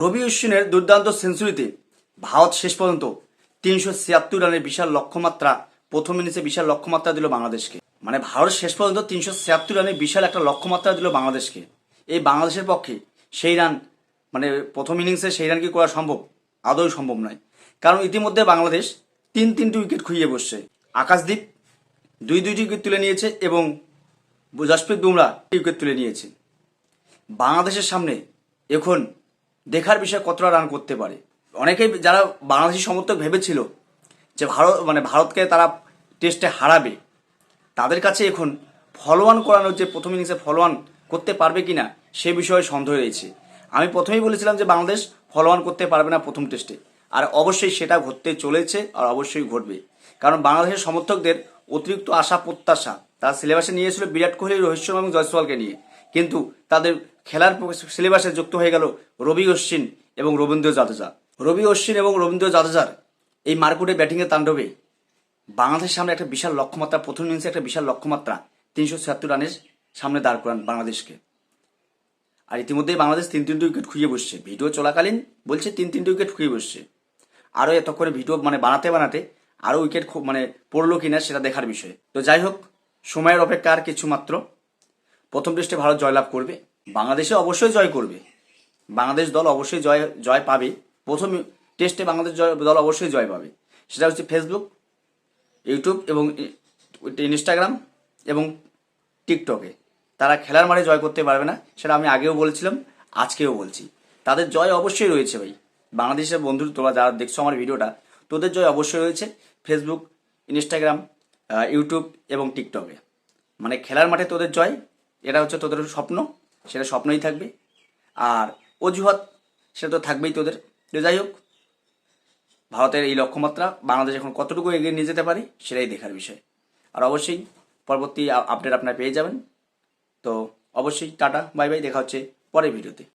রবি অশ্বিনের দুর্দান্ত সেঞ্চুরিতে ভারত শেষ পর্যন্ত তিনশো ছিয়াত্তর রানের বিশাল লক্ষ্যমাত্রা, প্রথম ইনিংসে বিশাল লক্ষ্যমাত্রা দিল বাংলাদেশকে। মানে ভারত শেষ পর্যন্ত তিনশো ছিয়াত্তর রানের বিশাল একটা লক্ষ্যমাত্রা দিল বাংলাদেশকে। এই বাংলাদেশের পক্ষে সেই রান মানে প্রথম ইনিংসে সেই রান কি করা সম্ভব, আদৌ সম্ভব নয়। কারণ ইতিমধ্যে বাংলাদেশ তিন তিনটি উইকেট খুইয়ে বসছে। আকাশদীপ দুই দুইটি উইকেট তুলে নিয়েছে এবং জসপ্রীত বুমরা উইকেট তুলে নিয়েছে। বাংলাদেশের সামনে এখন দেখার বিষয় কতটা রান করতে পারে। অনেকেই যারা বাংলাদেশি সমর্থক ভেবেছিল যে ভারত মানে ভারতকে তারা টেস্টে হারাবে, তাদের কাছে এখন ফলোয়ান করানোর যে প্রথম ইনিংসে ফলোয়ান করতে পারবে কি না সে বিষয়ে সন্দেহ রয়েছে। আমি প্রথমেই বলেছিলাম যে বাংলাদেশ ফলোয়ান করতে পারবে না প্রথম টেস্টে আর অবশ্যই সেটা ঘটতে চলেছে আর অবশ্যই ঘটবে। কারণ বাংলাদেশের সমর্থকদের অতিরিক্ত আশা প্রত্যাশা তারা সিলেবাসে নিয়েছিল বিরাট কোহলি, রোহিত শর্মা এবং জয়সওয়ালকে নিয়ে। কিন্তু তাদের খেলার সিলেবাসে যুক্ত হয়ে গেল রবি অশ্বিন এবং রবীন্দ্র জাদেজা। রবি অশ্বিন এবং রবীন্দ্র জাদেজার এই মার্কুটে ব্যাটিংয়ের তাণ্ডবে বাংলাদেশের সামনে একটা বিশাল লক্ষ্যমাত্রা, প্রথম ইনিংসে একটা বিশাল লক্ষ্যমাত্রা, তিনশো ছিয়াত্তর রানের সামনে দাঁড় করান বাংলাদেশকে। আর ইতিমধ্যেই বাংলাদেশ তিন তিনটে উইকেট খুঁজে বসছে। ভিডিও চলাকালীন বলছে তিন তিনটে উইকেট খুঁজে বসছে। আরও এত করে ভিডিও মানে বানাতে বানাতে আরও উইকেট মানে পড়ল কিনা সেটা দেখার বিষয়। তো যাই হোক, সময়ের অপেক্ষা আর কিছু মাত্র প্রথম টেস্টে ভারত জয়লাভ করবে। বাংলাদেশে অবশ্যই জয় করবে। বাংলাদেশ দল অবশ্যই জয় জয় পাবে। প্রথম টেস্টে বাংলাদেশ জয়, দল অবশ্যই জয় পাবে। সেটা হচ্ছে ফেসবুক ইউটিউব এবং ইনস্টাগ্রাম এবং টিকটকে তারা খেলার মাঠে জয় করতে পারবে না, সেটা আমি আগেও বলেছিলাম, আজকেও বলছি। তাদের জয় অবশ্যই রয়েছে ভাই। বাংলাদেশের বন্ধু, তোমরা যারা দেখছ আমার ভিডিওটা, তোদের জয় অবশ্যই রয়েছে ফেসবুক ইনস্টাগ্রাম ইউটিউব এবং টিকটকে মানে খেলার মাঠে তোদের জয়, এটা হচ্ছে তোদের স্বপ্ন। সেটা স্বপ্নই থাকবে। আর অজুহাত, সেটা তো থাকবেই তোদের। তো যাই হোক, ভারতের এই লক্ষ্যমাত্রা, বাংলাদেশ এখন কতটুকু এগিয়ে নিয়ে যেতে পারে, সেটাই দেখার বিষয়। আর অবশ্যই পরবর্তী আপডেট আপনারা পেয়ে যাবেন। তো অবশ্যই টাটা, বাই বাই, দেখা হচ্ছে পরের ভিডিওতে।